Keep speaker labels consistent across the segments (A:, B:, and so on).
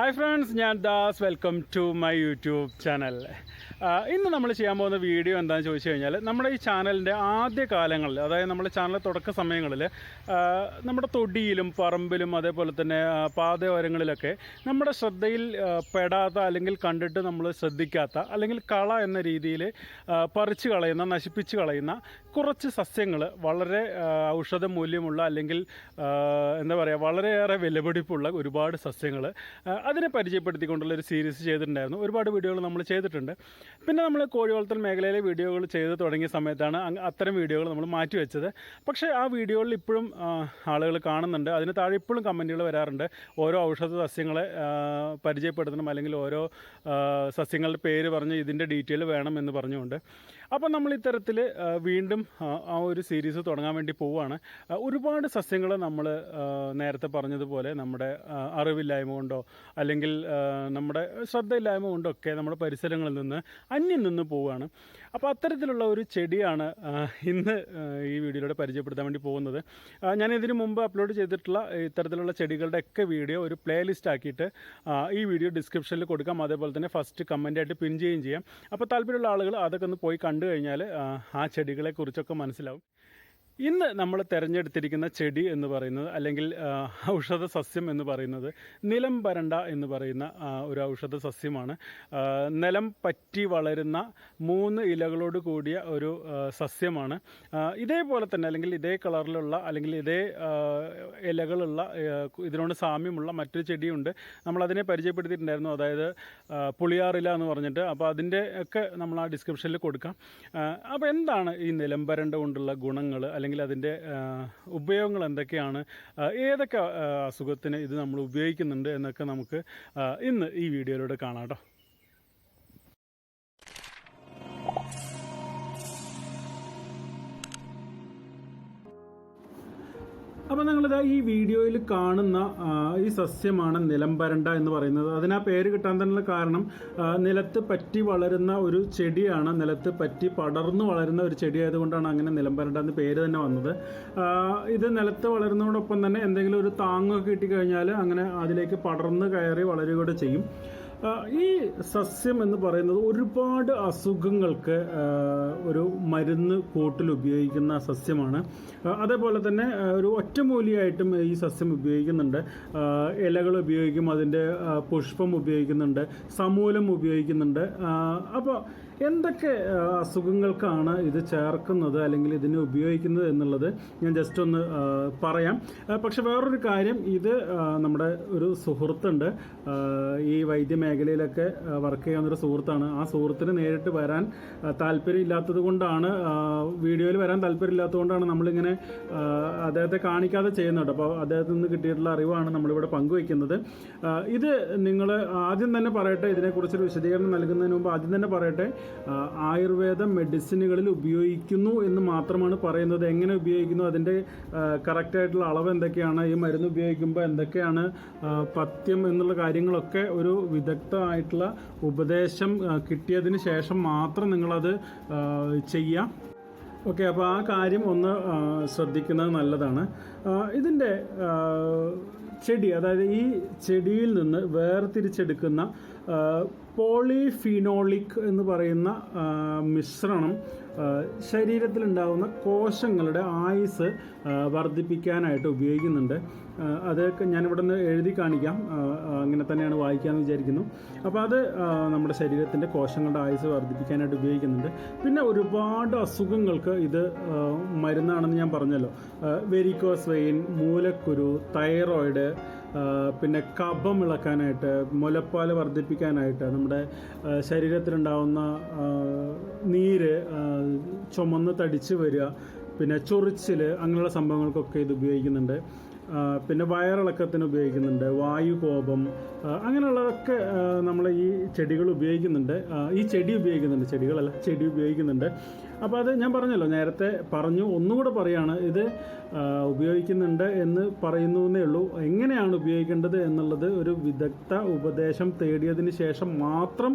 A: Hi friends ഞാൻ Das. Welcome to my YouTube channel ഇന്ന് നമ്മൾ ചെയ്യാൻ പോകുന്ന വീഡിയോ എന്താണെന്ന് ചോദിച്ചു കഴിഞ്ഞാൽ നമ്മുടെ ഈ ചാനലിന്റെ ആദ്യ കാലങ്ങളിൽ അതായത് നമ്മുടെ ചാനൽ തുടക്ക സമയങ്ങളിൽ നമ്മുടെ തൊടിയിലും പറമ്പിലും അതേപോലെ തന്നെ പാതയോരങ്ങളിലൊക്കെ നമ്മുടെ ശ്രദ്ധയിൽ പെടാത്ത അല്ലെങ്കിൽ കണ്ടിട്ട് നമ്മൾ ശ്രദ്ധിക്കാത്ത അല്ലെങ്കിൽ കള എന്ന രീതിയിൽ പറിച്ചു കളയുന്ന നശിപ്പിച്ച് കളയുന്ന കുറച്ച് സസ്യങ്ങൾ വളരെ ഔഷധ മൂല്യമുള്ള അല്ലെങ്കിൽ എന്താ പറയുക വളരെയേറെ വിലപിടിപ്പുള്ള ഒരുപാട് സസ്യങ്ങൾ അതിനെ പരിചയപ്പെടുത്തിക്കൊണ്ടുള്ള ഒരു സീരീസ് ചെയ്തിട്ടുണ്ടായിരുന്നു. ഒരുപാട് വീഡിയോകൾ നമ്മൾ ചെയ്തിട്ടുണ്ട്. പിന്നെ നമ്മൾ കോഴി വളർത്തൽ മേഖലയിലെ വീഡിയോകൾ ചെയ്ത് തുടങ്ങിയ സമയത്താണ് അത്തരം വീഡിയോകൾ നമ്മൾ മാറ്റിവെച്ചത് പക്ഷേ ആ വീഡിയോകളിൽ ഇപ്പോഴും ആളുകൾ കാണുന്നുണ്ട്. അതിന് താഴെ ഇപ്പോഴും കമന്റുകൾ വരാറുണ്ട്. ഓരോ ഔഷധ സസ്യങ്ങളെ പരിചയപ്പെടുത്തണം അല്ലെങ്കിൽ ഓരോ സസ്യങ്ങളുടെ പേര് പറഞ്ഞ് ഇതിന്റെ ഡീറ്റെയിൽ വേണം എന്ന് പറഞ്ഞുകൊണ്ട്. അപ്പോൾ നമ്മൾ ഇത്തരത്തിൽ വീണ്ടും ആ ഒരു സീരീസ് തുടങ്ങാൻ വേണ്ടി പോവുകയാണ്. ഒരുപാട് സസ്യങ്ങൾ നമ്മൾ നേരത്തെ പറഞ്ഞതുപോലെ നമ്മുടെ അറിവില്ലായ്മ കൊണ്ടോ അല്ലെങ്കിൽ നമ്മുടെ ശ്രദ്ധയില്ലായ്മ കൊണ്ടൊക്കെ നമ്മുടെ പരിസരങ്ങളിൽ നിന്ന് അന്യം നിന്ന് പോവുകയാണ്. അപ്പോൾ അത്തരത്തിലുള്ള ഒരു ചെടിയാണ് ഇന്ന് ഈ വീഡിയോയിലൂടെ പരിചയപ്പെടുത്താൻ വേണ്ടി പോകുന്നത്. ഞാൻ ഇതിനു മുമ്പ് അപ്ലോഡ് ചെയ്തിട്ടുള്ള ഇത്തരത്തിലുള്ള ചെടികളുടെയൊക്കെ വീഡിയോ ഒരു പ്ലേലിസ്റ്റ് ആക്കിയിട്ട് ഈ വീഡിയോ ഡിസ്ക്രിപ്ഷനിൽ കൊടുക്കാം. അതേപോലെ തന്നെ ഫസ്റ്റ് കമന്റായിട്ട് പിൻ ചെയ്യുകയും ചെയ്യാം. അപ്പോൾ താല്പര്യമുള്ള ആളുകൾ അതൊക്കെ ഒന്ന് പോയി കണ്ടു കഴിഞ്ഞാൽ ആ, ചെടികളെക്കുറിച്ചൊക്കെ മനസ്സിലാവും. ഇന്ന് നമ്മൾ തിരഞ്ഞെടുത്തിരിക്കുന്ന ചെടി എന്ന് പറയുന്നത് അല്ലെങ്കിൽ ഔഷധ സസ്യം എന്ന് പറയുന്നത് നിലം പരണ്ട എന്ന് പറയുന്ന ഒരു ഔഷധ സസ്യമാണ്. നിലം പറ്റി വളരുന്ന മൂന്ന് ഇലകളോട് കൂടിയ ഒരു സസ്യമാണ്. ഇതേപോലെ തന്നെ അല്ലെങ്കിൽ ഇതേ കളറിലുള്ള അല്ലെങ്കിൽ ഇതേ ഇലകളുള്ള ഇതിനോട് സാമ്യമുള്ള മറ്റൊരു ചെടിയുണ്ട്. നമ്മളതിനെ പരിചയപ്പെടുത്തിയിട്ടുണ്ടായിരുന്നു. അതായത് പുളിയാറില എന്ന് പറഞ്ഞിട്ട്. അപ്പോൾ അതിന്റെ ഒക്കെ നമ്മൾ ആ ഡിസ്ക്രിപ്ഷനിൽ കൊടുക്കാം. അപ്പോൾ എന്താണ് ഈ നിലംബരണ്ട കൊണ്ടുള്ള ഗുണങ്ങൾ അല്ലെങ്കിൽ അതിന്റെ ആ, ഉപയോഗങ്ങൾ എന്തൊക്കെയാണ് ഏതൊക്കെ അസുഖത്തിന് ഇത് നമ്മൾ ഉപയോഗിക്കുന്നുണ്ട് എന്നൊക്കെ നമുക്ക് ഇന്ന് ഈ വീഡിയോയിലൂടെ കാണാം കേട്ടോ. അപ്പോൾ നിങ്ങളിത് ഈ വീഡിയോയിൽ കാണുന്ന ഈ സസ്യമാണ് നിലംപരണ്ട എന്ന് പറയുന്നത്. അതിന് പേര് കിട്ടാൻ തന്നെയുള്ള കാരണം നിലത്ത് പറ്റി വളരുന്ന ഒരു ചെടിയാണ് നിലത്ത് പറ്റി പടർന്നു വളരുന്ന ഒരു ചെടി ആയതുകൊണ്ടാണ് അങ്ങനെ നിലംപരണ്ട എന്ന് പേര് തന്നെ വന്നത്. ഇത് നിലത്ത് വളരുന്നതോടൊപ്പം തന്നെ എന്തെങ്കിലും ഒരു താങ്ങൊക്കെ കിട്ടിക്കഴിഞ്ഞാൽ അങ്ങനെ അതിലേക്ക് പടർന്ന് കയറി വളരുകയൂടെ ചെയ്യും. ഈ സസ്യം എന്ന് പറയുന്നത് ഒരുപാട് അസുഖങ്ങൾക്ക് ഒരു മരുന്ന് കൂട്ടിൽ ഉപയോഗിക്കുന്ന സസ്യമാണ്. അതേപോലെ തന്നെ ഒരു ഒറ്റമൂലിയായിട്ടും ഈ സസ്യം ഉപയോഗിക്കുന്നുണ്ട്. ഇലകൾ ഉപയോഗിക്കും അതിന്റെ പുഷ്പം ഉപയോഗിക്കുന്നുണ്ട് സമൂലം ഉപയോഗിക്കുന്നുണ്ട്. അപ്പോൾ എന്തൊക്കെ അസുഖങ്ങൾക്കാണ് ഇത് ചേർക്കുന്നത് അല്ലെങ്കിൽ ഇതിനെ ഉപയോഗിക്കുന്നത് എന്നുള്ളത് ഞാൻ ജസ്റ്റ് ഒന്ന് പറയാം. പക്ഷെ വേറൊരു കാര്യം ഇത് നമ്മുടെ ഒരു സുഹൃത്തുണ്ട്. ഈ വൈദ്യ മേഖലയിലൊക്കെ വർക്ക് ചെയ്യുന്ന ഒരു സുഹൃത്താണ്. ആ സുഹൃത്തിന് നേരിട്ട് വരാൻ താല്പര്യമില്ലാത്തത് കൊണ്ടാണ് വീഡിയോയിൽ വരാൻ താല്പര്യമില്ലാത്തത് കൊണ്ടാണ് നമ്മളിങ്ങനെ അദ്ദേഹത്തെ കാണിക്കാതെ ചെയ്യുന്നുണ്ട് അപ്പോൾ അദ്ദേഹത്തിൽ നിന്ന് കിട്ടിയിട്ടുള്ള അറിവാണ് നമ്മളിവിടെ പങ്കുവയ്ക്കുന്നത്. ഇത് നിങ്ങൾ ആദ്യം തന്നെ പറയട്ടെ ഇതിനെക്കുറിച്ചൊരു വിശദീകരണം നൽകുന്നതിന് മുമ്പ് ആദ്യം തന്നെ പറയട്ടെ ആയുർവേദ മെഡിസിനുകളിൽ ഉപയോഗിക്കുന്നു എന്ന് മാത്രമാണ് പറയുന്നത്. എങ്ങനെ ഉപയോഗിക്കുന്നു? അതിന്റെ കറക്റ്റായിട്ടുള്ള അളവ് എന്തൊക്കെയാണ്? ഈ മരുന്ന് ഉപയോഗിക്കുമ്പോൾ എന്തൊക്കെയാണ് പഥ്യം എന്നുള്ള കാര്യങ്ങളൊക്കെ ഒരു വിദഗ്ധമായിട്ടുള്ള ഉപദേശം കിട്ടിയതിന് ശേഷം മാത്രം നിങ്ങളത് ചെയ്യാം. ഓക്കെ അപ്പോൾ ആ കാര്യം ഒന്ന് ശ്രദ്ധിക്കുന്നത് നല്ലതാണ്. ഇതിന്റെ ചെടി അതായത് ഈ ചെടിയിൽ നിന്ന് വേർതിരിച്ചെടുക്കുന്ന പോളിഫിനോളിക് എന്ന് പറയുന്ന മിശ്രണം ശരീരത്തിലുണ്ടാകുന്ന കോശങ്ങളുടെ ആയുസ് വർദ്ധിപ്പിക്കാനായിട്ട് ഉപയോഗിക്കുന്നുണ്ട്. അത് ഞാനിവിടെ നിന്ന് എഴുതി കാണിക്കാം. അങ്ങനെ തന്നെയാണ് വായിക്കാമെന്ന് വിചാരിക്കുന്നു. അപ്പോൾ അത് നമ്മുടെ ശരീരത്തിന്റെ കോശങ്ങളുടെ ആയുസ് വർദ്ധിപ്പിക്കാനായിട്ട് ഉപയോഗിക്കുന്നുണ്ട്. പിന്നെ ഒരുപാട് അസുഖങ്ങൾക്ക് ഇത് മരുന്നാണെന്ന് ഞാൻ പറഞ്ഞല്ലോ. വെരിക്കോസ് വെയിൻ മൂലക്കുരു തൈറോയിഡ് പിന്നെ കഫം ഇളക്കാനായിട്ട് മുലപ്പാൽ വർദ്ധിപ്പിക്കാനായിട്ട് നമ്മുടെ ശരീരത്തിലുണ്ടാവുന്ന നീര് ചുമന്ന് തടിച്ച് വരിക പിന്നെ ചൊറിച്ചിൽ അങ്ങനെയുള്ള സംഭവങ്ങൾക്കൊക്കെ ഇത് ഉപയോഗിക്കുന്നുണ്ട്. പിന്നെ വയറിളക്കത്തിന് ഉപയോഗിക്കുന്നുണ്ട് വായുകോപം കോപം അങ്ങനെയുള്ളതൊക്കെ നമ്മൾ ഈ ചെടികൾ ഉപയോഗിക്കുന്നുണ്ട്. ഈ ചെടി ഉപയോഗിക്കുന്നുണ്ട് ചെടികളല്ല ചെടി ഉപയോഗിക്കുന്നുണ്ട്. അപ്പോൾ അത് ഞാൻ പറഞ്ഞല്ലോ നേരത്തെ പറഞ്ഞു ഒന്നുകൂടെ പറയാണ് ഇത് ഉപയോഗിക്കുന്നുണ്ട് എന്ന് പറയുന്നു എന്നേ ഉള്ളൂ. എങ്ങനെയാണ് ഉപയോഗിക്കേണ്ടത് എന്നുള്ളത് ഒരു വിദഗ്ധ ഉപദേശം തേടിയതിന് ശേഷം മാത്രം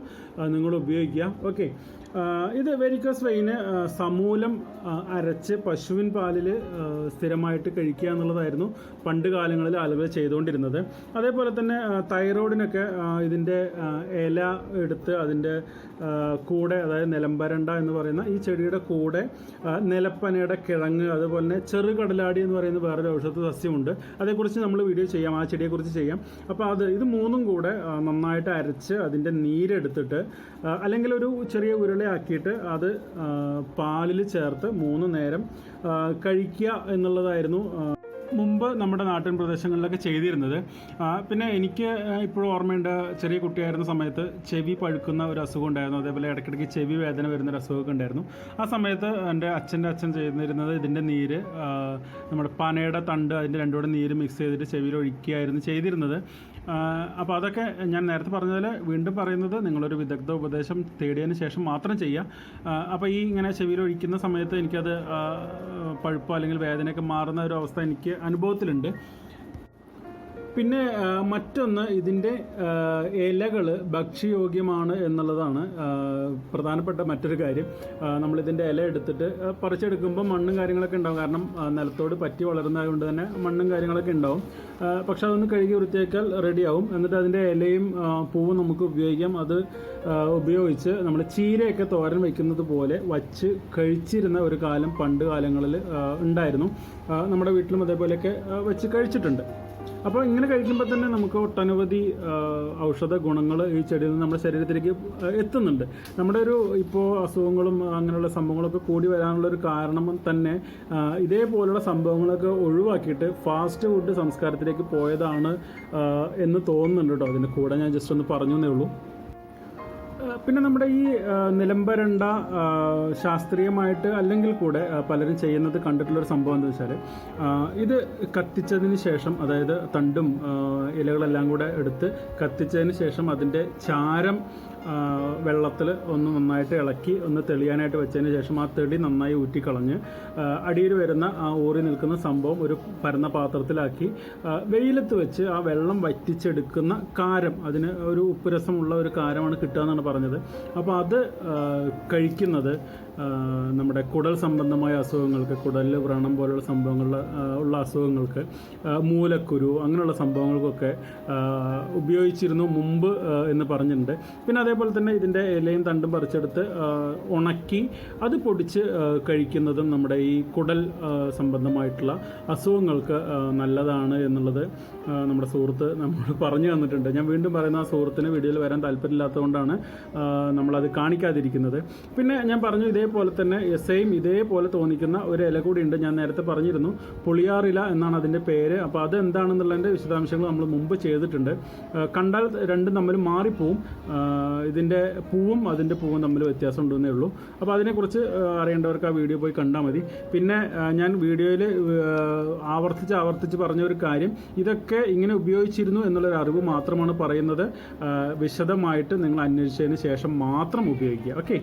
A: നിങ്ങൾ ഉപയോഗിക്കുക. ഓക്കെ. ഇത് വെരിക്കോസ് വെയിന് സമൂലം അരച്ച് പശുവിൻ പാലിൽ സ്ഥിരമായിട്ട് കഴിക്കുക എന്നുള്ളതായിരുന്നു പണ്ട് കാലങ്ങളിൽ ആളുകൾ ചെയ്തുകൊണ്ടിരുന്നത്. അതേപോലെ തന്നെ തൈറോയിഡിനൊക്കെ ഇതിന്റെ ഇല എടുത്ത് അതിന്റെ കൂടെ അതായത് നിലംബരണ്ട എന്ന് പറയുന്ന ഈ ചെടിയുടെ കൂടെ ആ, നിലപ്പനയുടെ കിഴങ്ങ് അതുപോലെ തന്നെ ചെറുകടലാടി എന്ന് പറയുന്ന വേറൊരു ഔഷധ സസ്യമുണ്ട്. അതേക്കുറിച്ച് നമ്മൾ വീഡിയോ ചെയ്യാം ആ ചെടിയെക്കുറിച്ച് ചെയ്യാം. അപ്പോൾ അത് ഇത് മൂന്നും കൂടെ നന്നായിട്ട് അരച്ച് അതിന്റെ നീരെടുത്തിട്ട് അല്ലെങ്കിൽ ഒരു ചെറിയ ഉരുളയാക്കിയിട്ട് അത് പാലിൽ ചേർത്ത് മൂന്ന് നേരം കഴിക്കുക എന്നുള്ളതായിരുന്നു മുമ്പ് നമ്മുടെ നാട്ടിൻ പ്രദേശങ്ങളിലൊക്കെ ചെയ്തിരുന്നത്. പിന്നെ എനിക്ക് ഇപ്പോഴും ഓർമ്മയുണ്ട് ചെറിയ കുട്ടിയായിരുന്ന സമയത്ത് ചെവി പഴുക്കുന്ന ഒരു അസുഖം ഉണ്ടായിരുന്നു. അതേപോലെ ഇടയ്ക്കിടയ്ക്ക് ചെവി വേദന വരുന്ന ഒരു അസുഖമൊക്കെ ഉണ്ടായിരുന്നു. ആ സമയത്ത് എന്റെ അച്ഛന്റെ അച്ഛൻ ചെയ്തിരുന്നത് ഇതിന്റെ നീര് നമ്മുടെ പനയുടെ തണ്ട് അതിന്റെ രണ്ടുകൂടെ നീര് മിക്സ് ചെയ്തിട്ട് ചെവിയിൽ ഒഴിക്കുകയായിരുന്നു ചെയ്തിരുന്നത്. അപ്പോൾ അതൊക്കെ ഞാൻ നേരത്തെ പറഞ്ഞതിൽ വീണ്ടും പറയുന്നത് നിങ്ങളൊരു വിദഗ്ധ ഉപദേശം തേടിയതിന് ശേഷം മാത്രം ചെയ്യുക. അപ്പോൾ ഈ ഇങ്ങനെ ചെവിയിൽ ഒഴിക്കുന്ന സമയത്ത് എനിക്കത് പഴുപ്പോ അല്ലെങ്കിൽ വേദനയൊക്കെ മാറുന്ന ഒരു അവസ്ഥ എനിക്ക് അനുഭവത്തിലുണ്ട്. പിന്നെ മറ്റൊന്ന് ഇതിന്റെ ഇലകൾ ഭക്ഷ്യയോഗ്യമാണ് എന്നുള്ളതാണ് പ്രധാനപ്പെട്ട മറ്റൊരു കാര്യം. നമ്മളിതിന്റെ ഇല എടുത്തിട്ട് പറിച്ചെടുക്കുമ്പോൾ മണ്ണും കാര്യങ്ങളൊക്കെ ഉണ്ടാവും. കാരണം നിലത്തോട് പറ്റി വളരുന്നതുകൊണ്ട് തന്നെ മണ്ണും കാര്യങ്ങളൊക്കെ ഉണ്ടാവും. പക്ഷെ അതൊന്ന് കഴുകി വൃത്തിയാക്കിയാൽ റെഡിയാവും. എന്നിട്ട് അതിന്റെ ഇലയും പൂവും നമുക്ക് ഉപയോഗിക്കാം. അത് ഉപയോഗിച്ച് നമ്മൾ ചീരയൊക്കെ തോരൻ വയ്ക്കുന്നത് പോലെ വച്ച് കഴിച്ചിരുന്ന ഒരു കാലം പണ്ട് കാലങ്ങളിൽ ഉണ്ടായിരുന്നു. നമ്മുടെ വീട്ടിലും അതേപോലെയൊക്കെ വെച്ച് കഴിച്ചിട്ടുണ്ട്. അപ്പോൾ ഇങ്ങനെ കഴിക്കുമ്പോൾ തന്നെ നമുക്ക് ഒട്ടനവധി ഔഷധ ഗുണങ്ങൾ ഈ ചെടിയിൽ നിന്ന് നമ്മുടെ ശരീരത്തിലേക്ക് എത്തുന്നുണ്ട്. നമ്മുടെ ഒരു ഇപ്പോൾ അസുഖങ്ങളും അങ്ങനെയുള്ള സംഭവങ്ങളൊക്കെ കൂടി വരാനുള്ള ഒരു കാരണം തന്നെ ഇതേപോലുള്ള സംഭവങ്ങളൊക്കെ ഒഴിവാക്കിയിട്ട് ഫാസ്റ്റ് ഫുഡ് സംസ്കാരത്തിലേക്ക് പോയതാണ് എന്ന് തോന്നുന്നുണ്ട് കേട്ടോ. അതിന്റെ കൂടെ ഞാൻ ജസ്റ്റ് ഒന്ന് പറഞ്ഞു എന്നേ ഉള്ളൂ. പിന്നെ നമ്മുടെ ഈ നിലംബരണ്ട ശാസ്ത്രീയമായിട്ട് അല്ലെങ്കിൽ കൂടെ പലരും ചെയ്യുന്നത് കണ്ടിട്ടുള്ളൊരു സംഭവം എന്താ വെച്ചാൽ ഇത് കത്തിച്ചതിന് ശേഷം അതായത് തണ്ടും ഇലകളെല്ലാം കൂടെ എടുത്ത് കത്തിച്ചതിന് ശേഷം അതിന്റെ ചാരം വെള്ളത്തിൽ ഒന്ന് നന്നായിട്ട് ഇളക്കി ഒന്ന് തെളിയാനായിട്ട് വെച്ചതിന് ശേഷം ആ തെളി നന്നായി ഊറ്റിക്കളഞ്ഞ് അടിയിൽ വരുന്ന ആ ഊറി നിൽക്കുന്ന സംഭവം ഒരു പരന്ന പാത്രത്തിലാക്കി വെയിലത്ത് വെച്ച് ആ വെള്ളം വറ്റിച്ചെടുക്കുന്ന കാരം അതിന് ഒരു ഉപ്പ് രസമുള്ള ഒരു കാരമാണ് കിട്ടുക എന്നാണ് പറഞ്ഞത്. അപ്പോൾ അത് കഴിക്കുന്നത് നമ്മുടെ കുടൽ സംബന്ധമായ അസുഖങ്ങൾക്ക് കുടലിൽ വ്രണം പോലുള്ള സംഭവങ്ങളിൽ ഉള്ള അസുഖങ്ങൾക്ക് മൂലക്കുരു അങ്ങനെയുള്ള സംഭവങ്ങൾക്കൊക്കെ ഉപയോഗിച്ചിരുന്നു മുമ്പ് എന്ന് പറഞ്ഞിട്ടുണ്ട്. പിന്നെ അതേപോലെ തന്നെ ഇതിന്റെ ഇലയും തണ്ടും പറിച്ചെടുത്ത് ഉണക്കി അത് പൊടിച്ച് കഴിക്കുന്നതും നമ്മുടെ ഈ കുടൽ സംബന്ധമായിട്ടുള്ള അസുഖങ്ങൾക്ക് നല്ലതാണ് എന്നുള്ളത് നമ്മുടെ സുഹൃത്ത് നമ്മൾ പറഞ്ഞു തന്നിട്ടുണ്ട്. ഞാൻ വീണ്ടും പറയുന്ന ആ സുഹൃത്തിന് വീഡിയോയിൽ വരാൻ താല്പര്യമില്ലാത്തതുകൊണ്ടാണ് നമ്മളത് കാണിക്കാതിരിക്കുന്നത്. പിന്നെ ഞാൻ പറഞ്ഞു ഇതേപോലെ തന്നെ സെയിം ഇതേപോലെ തോന്നിക്കുന്ന ഒരു ഇല കൂടി ഉണ്ട് ഞാൻ നേരത്തെ പറഞ്ഞിരുന്നു പുളിയാറില എന്നാണ് അതിന്റെ പേര്. അപ്പോൾ അത് എന്താണെന്നുള്ളതിന്റെ വിശദാംശങ്ങൾ നമ്മൾ മുമ്പ് ചെയ്തിട്ടുണ്ട്. കണ്ടാൽ രണ്ടും തമ്മിൽ മാറിപ്പോവും. ഇതിന്റെ പൂവും അതിന്റെ പൂവും തമ്മിൽ വ്യത്യാസം ഉണ്ടെന്നേ ഉള്ളൂ. അപ്പോൾ അതിനെക്കുറിച്ച് അറിയേണ്ടവർക്ക് ആ വീഡിയോ പോയി കണ്ടാൽ മതി. പിന്നെ ഞാൻ വീഡിയോയിൽ ആവർത്തിച്ച് ആവർത്തിച്ച് പറഞ്ഞ ഒരു കാര്യം ഇതൊക്കെ ഇങ്ങനെ ഉപയോഗിച്ചിരുന്നു എന്നുള്ളൊരു അറിവ് മാത്രമാണ് പറയുന്നത്. വിശദമായിട്ട് നിങ്ങൾ അന്വേഷിച്ചതിന് ശേഷം മാത്രം ഉപയോഗിക്കുക. ഓക്കെ?